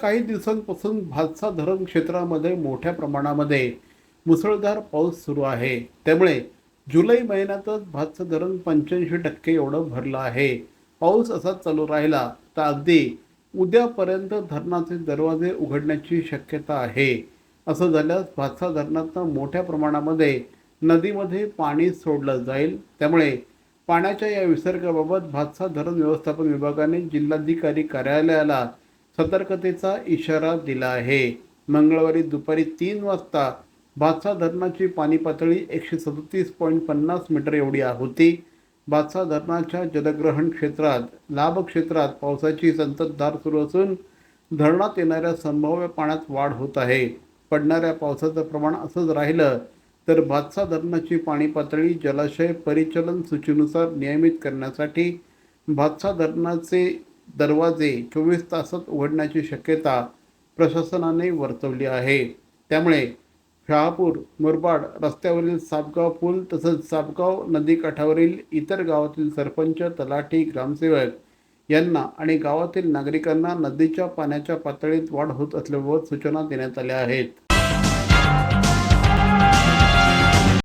काही दिवसांपासून भातसा धरण क्षेत्रामध्ये मोठ्या प्रमाणामध्ये मुसळधार पाऊस सुरू आहे. त्यामुळे जुलै महिन्यातच भातसा धरण पंच्याऐंशी टक्के एवढं भरलं आहे. पाऊस असाच चालू राहिला तर अगदी उद्यापर्यंत धरणाचे दरवाजे उघडण्याची शक्यता आहे. असं झाल्यास भातसा धरणातनं मोठ्या प्रमाणामध्ये नदीमध्ये पाणी सोडलं जाईल. त्यामुळे पाण्याच्या या विसर्गाबाबत भातसा धरण व्यवस्थापन विभागाने जिल्हाधिकारी कार्यालयाला सतर्कतेचा इशारा दिला आहे. मंगळवारी दुपारी तीन वाजता भातसा धरणाची पाणी पातळी एकशे सदतीस पॉईंट पन्नास मीटर एवढी होती. बादसा धरणाच्या जलग्रहण क्षेत्रात लाभ क्षेत्रात पावसाची संततधार सुरू असून धरणात येणाऱ्या संभाव्य पाण्यात वाढ होत आहे. पडणाऱ्या पावसाचं प्रमाण असंच राहिलं तर भातसा धरणाची पाणी पातळी जलाशय परिचलन सूचीनुसार नियमित करण्यासाठी भातसा धरणाचे दरवाजे चोवीस तासात उघडण्याची शक्यता प्रशासनाने वर्तवली आहे. त्यामुळे शहापूर मुरबाड रस्त्यावरील सापगाव पूल तसंच सापगाव नदीकाठावरील इतर गावातील सरपंच तलाठी ग्रामसेवक यांना आणि गावातील नागरिकांना नदीच्या पाण्याच्या पातळीत वाढ होत असल्याबाबत सूचना देण्यात आल्या आहेत.